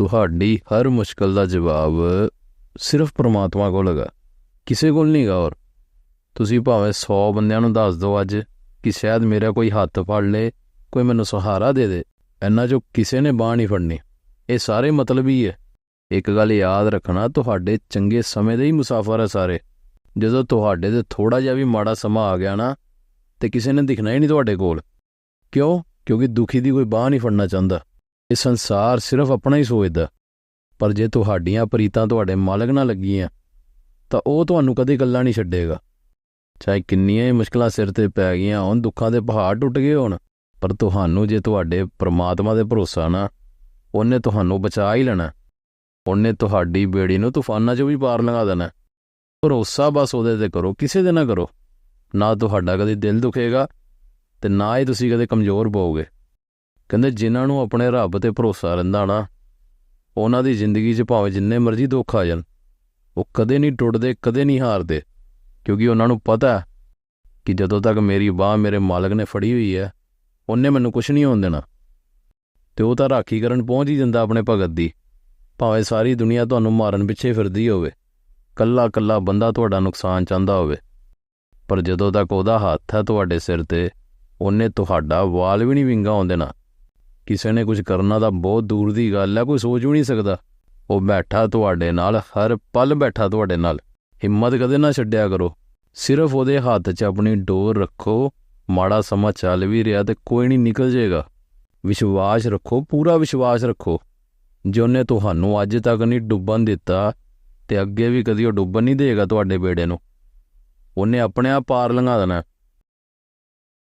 ਤੁਹਾਡੀ ਹਰ ਮੁਸ਼ਕਲ ਦਾ ਜਵਾਬ ਸਿਰਫ ਪ੍ਰਮਾਤਮਾ ਕੋਲ ਹੈਗਾ। ਕਿਸੇ ਕੋਲ ਨਹੀਂ ਹੈਗਾ ਔਰ ਤੁਸੀਂ ਭਾਵੇਂ 100 ਬੰਦਿਆਂ ਨੂੰ ਦੱਸ ਦਿਓ ਅੱਜ ਕਿ ਸ਼ਾਇਦ ਮੇਰਾ ਕੋਈ ਹੱਥ ਫੜ ਲੇ, ਕੋਈ ਮੈਨੂੰ ਸਹਾਰਾ ਦੇ ਦੇ। ਇੰਨਾ ਜੋ ਕਿਸੇ ਨੇ ਬਾਹ ਨਹੀਂ ਫੜਨੀ। ਇਹ ਸਾਰੇ ਮਤਲਬ ਹੀ ਹੈ। ਇੱਕ ਗੱਲ ਯਾਦ ਰੱਖਣਾ, ਤੁਹਾਡੇ ਚੰਗੇ ਸਮੇਂ ਦੇ ਹੀ ਮੁਸਾਫਰ ਹੈ ਸਾਰੇ। ਜਦੋਂ ਤੁਹਾਡੇ ਤੇ ਥੋੜਾ ਜਿਹਾ ਵੀ ਮਾੜਾ ਸਮਾਂ ਆ ਗਿਆ ਨਾ, ਤੇ ਕਿਸੇ ਨੇ ਦਿਖਣਾ ਹੀ ਨਹੀਂ ਤੁਹਾਡੇ ਕੋਲ। ਕਿਉਂ? ਕਿਉਂਕਿ ਦੁਖੀ ਦੀ ਕੋਈ ਬਾਹ ਨਹੀਂ ਫੜਨਾ ਚਾਹੁੰਦਾ। ਇਹ ਸੰਸਾਰ ਸਿਰਫ ਆਪਣਾ ਹੀ ਸੋਚਦਾ ਪਰ ਜੇ ਤੁਹਾਡੀਆਂ ਪ੍ਰੀਤਾਂ ਤੁਹਾਡੇ ਮਾਲਕ ਨਾਲ ਲੱਗੀਆਂ, ਤਾਂ ਉਹ ਤੁਹਾਨੂੰ ਕਦੇ ਇਕੱਲਾ ਨਹੀਂ ਛੱਡੇਗਾ। ਚਾਹੇ ਕਿੰਨੀਆਂ ਹੀ ਮੁਸ਼ਕਲਾਂ ਸਿਰ ਤੇ ਪੈ ਗਈਆਂ ਹੋਣ, ਦੁੱਖਾਂ ਦੇ ਪਹਾੜ ਟੁੱਟ ਗਏ ਹੋਣ, ਪਰ ਤੁਹਾਨੂੰ ਜੇ ਤੁਹਾਡੇ ਪ੍ਰਮਾਤਮਾ ਦੇ ਭਰੋਸਾ ਨਾ, ਉਹਨੇ ਤੁਹਾਨੂੰ ਬਚਾ ਹੀ ਲੈਣਾ। ਉਹਨੇ ਤੁਹਾਡੀ ਬੇੜੀ ਨੂੰ ਤੂਫਾਨਾਂ 'ਚੋਂ ਵੀ ਪਾਰ ਲੰਘਾ ਦੇਣਾ। ਭਰੋਸਾ ਬਸ ਉਹਦੇ ਤੇ ਕਰੋ, ਕਿਸੇ ਦੇ ਨਾ ਕਰੋ। ਨਾ ਤੁਹਾਡਾ ਕਦੇ ਦਿਲ ਦੁਖੇਗਾ ਤੇ ਨਾ ਹੀ ਤੁਸੀਂ ਕਦੇ ਕਮਜ਼ੋਰ ਪਾਓਗੇ ਕਹਿੰਦੇ ਜਿਨ੍ਹਾਂ ਨੂੰ ਆਪਣੇ ਰੱਬ ਤੇ ਭਰੋਸਾ ਰਹਿੰਦਾ ਨਾ, ਉਹਨਾਂ ਦੀ ਜ਼ਿੰਦਗੀ 'ਚ ਭਾਵੇਂ ਜਿੰਨੇ ਮਰਜ਼ੀ ਦੁੱਖ ਆ ਜਾਣ, ਉਹ ਕਦੇ ਨਹੀਂ ਟੁੱਟਦੇ, ਕਦੇ ਨਹੀਂ ਹਾਰਦੇ, ਕਿਉਂਕਿ ਉਹਨਾਂ ਨੂੰ ਪਤਾ ਕਿ ਜਦੋਂ ਤੱਕ ਮੇਰੀ ਬਾਹ ਮੇਰੇ ਮਾਲਕ ਨੇ ਫੜੀ ਹੋਈ ਹੈ, ਉਹਨੇ ਮੈਨੂੰ ਕੁਝ ਨਹੀਂ ਹੋਣ ਦੇਣਾ। ਤੇ ਉਹ ਤਾਂ ਰਾਖੀ ਕਰਨ ਪਹੁੰਚ ਹੀ ਜਾਂਦਾ ਆਪਣੇ ਭਗਤ ਦੀ, ਭਾਵੇਂ ਸਾਰੀ ਦੁਨੀਆ ਤੁਹਾਨੂੰ ਮਾਰਨ ਪਿੱਛੇ ਫਿਰਦੀ ਹੋਵੇ ਕੱਲਾ ਕੱਲਾ ਬੰਦਾ ਤੁਹਾਡਾ ਨੁਕਸਾਨ ਚਾਹੁੰਦਾ ਹੋਵੇ, ਪਰ ਜਦੋਂ ਤੱਕ ਉਹਦਾ ਹੱਥ ਹੈ ਤੁਹਾਡੇ ਸਿਰ ਤੇ, ਉਹਨੇ ਤੁਹਾਡਾ ਵਾਲ ਵੀ ਨਹੀਂ ਵਿੰਗਾ ਆਉਂਦੇ ਦੇਣਾ। ਕਿਸੇ ਨੇ ਕੁਝ ਕਰਨਾ ਤਾਂ ਬਹੁਤ ਦੂਰ ਦੀ ਗੱਲ ਹੈ ਕੋਈ ਸੋਚ ਵੀ ਨਹੀਂ ਸਕਦਾ। ਉਹ ਬੈਠਾ ਤੁਹਾਡੇ ਨਾਲ, ਹਰ ਪਲ ਬੈਠਾ ਤੁਹਾਡੇ ਨਾਲ। ਹਿੰਮਤ ਕਦੇ ਨਾ ਛੱਡਿਆ ਕਰੋ। ਸਿਰਫ ਉਹਦੇ ਹੱਥ 'ਚ ਆਪਣੀ ਡੋਰ ਰੱਖੋ, ਮਾੜਾ ਸਮਾਂ ਚੱਲ ਵੀ ਰਿਹਾ ਤੇ ਕੋਈ ਨਹੀਂ ਨਿਕਲ ਜਾਏਗਾ। ਵਿਸ਼ਵਾਸ ਰੱਖੋ, ਪੂਰਾ ਵਿਸ਼ਵਾਸ ਰੱਖੋ। ਜੇ ਉਹਨੇ ਤੁਹਾਨੂੰ ਅੱਜ ਤੱਕ ਨਹੀਂ ਡੁੱਬਣ ਦਿੱਤਾ, ਤੇ ਅੱਗੇ ਵੀ ਕਦੀ ਉਹ ਡੁੱਬਣ ਨਹੀਂ ਦੇਗਾ ਤੁਹਾਡੇ ਬੇੜੇ ਨੂੰ। ਉਹਨੇ ਆਪਣੇ ਆਪ ਪਾਰ ਲੰਘਾ ਦੇਣਾ।